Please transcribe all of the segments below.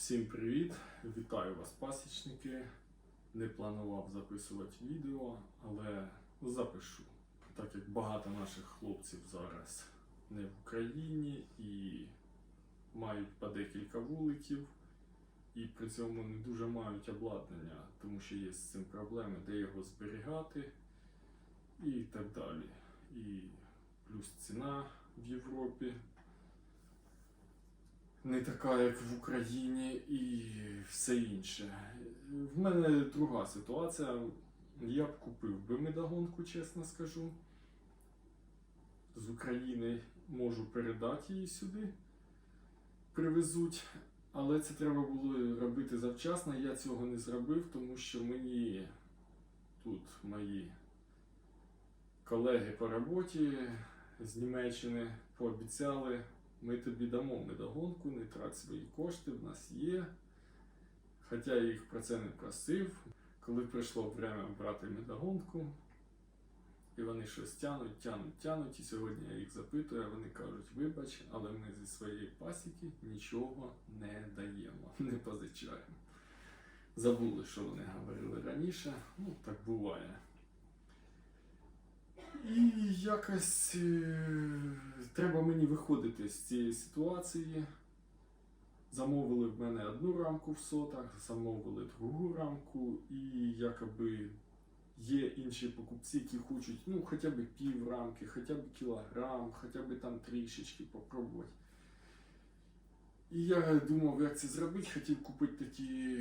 Всім привіт! Вітаю вас, пасічники. Не планував записувати відео, але запишу. Так як багато наших хлопців зараз не в Україні і мають по декілька вуликів, і при цьому не дуже мають обладнання, тому що є з цим проблеми, де його зберігати і так далі. І плюс ціна в Європі не така, як в Україні, і все інше. В мене друга ситуація. Я б купив би медогонку, чесно скажу. З України можу передати її сюди. Привезуть. Але це треба було робити завчасно. Я цього не зробив, тому що мені тут мої колеги по роботі з Німеччини пообіцяли, ми тобі дамо медогонку, не трать свої кошти, в нас є. Хоча я їх про це не просив. Коли прийшло время брати медогонку, і вони щось тянуть, тянуть, тянуть, і сьогодні я їх запитую, а вони кажуть, вибач, але ми зі своєї пасіки нічого не даємо, не позичаємо. Забули, що вони говорили раніше, ну так буває. І якось е, треба мені виходити з цієї ситуації. Замовили в мене одну рамку в сотах, замовили другу рамку, і якоби є інші покупці, які хочуть ну, хоча б пів рамки, хоча б кілограм, хоча б там трішечки попробувати. І я думав, як це зробити, хотів купити такі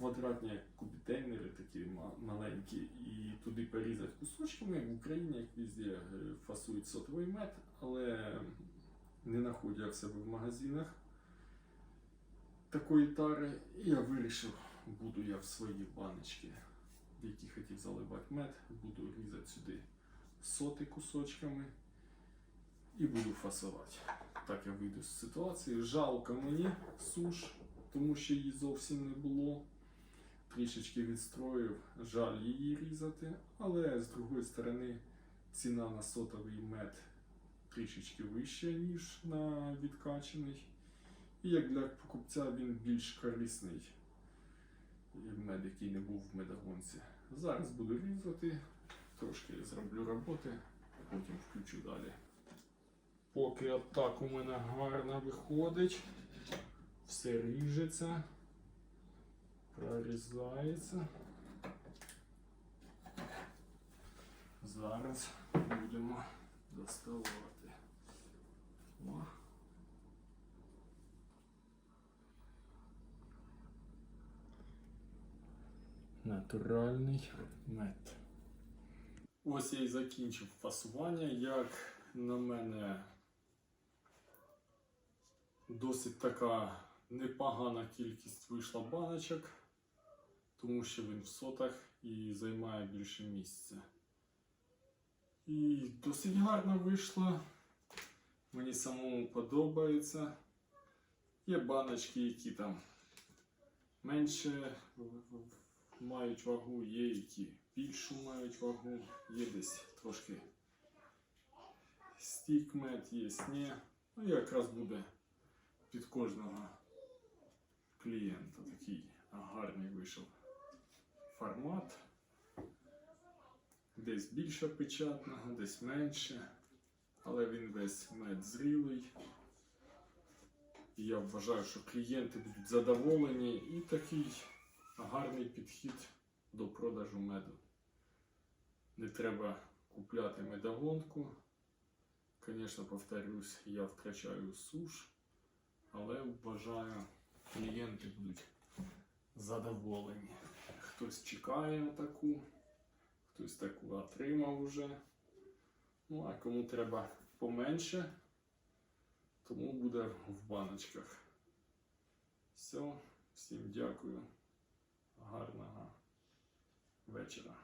квадратні кубітейнери, такі маленькі, і туди порізати кусочками. В Україні, як везде, е, фасують сотовий мед, але не знаходжу я в себе в магазинах такої тари. І я вирішив, буду я в свої баночки, в які хотів заливати мед, буду різати сюди соти кусочками і буду фасувати. Так я вийду з ситуації. Жалко мені суш, тому що її зовсім не було. Трішечки відстроїв, жаль її різати, але з другої сторони ціна на сотовий мед трішечки вища, ніж на відкачений. І як для покупця він більш корисний мед, який не був в медогонці. Зараз буду різати, трошки зроблю роботи, а потім включу далі. Поки отак у мене гарно виходить, все ріжеться, прорізається. Зараз будемо доставати. О. Натуральний мед. Ось я і закінчив фасування. Як на мене досить така непогана кількість вийшла баночок, тому що він в сотах і займає більше місця. І досить гарно вийшло. Мені самому подобається. Є баночки, які там менше мають вагу, є які більшу мають вагу, є десь трошки стікмет, є ні. Ну, якраз буде під кожного клієнта такий гарний вийшов формат. Десь більше печатного, десь менше, але він весь мед зрілий. Я вважаю, що клієнти будуть задоволені і такий гарний підхід до продажу меду. Не треба купляти медогонку. Звісно, повторюсь, я втрачаю суш, але вважаю, клієнти будуть задоволені. Хтось чекає таку, хтось таку отримав вже. Ну, а кому треба поменше, тому буде в баночках. Все, всім дякую. Гарного вечора.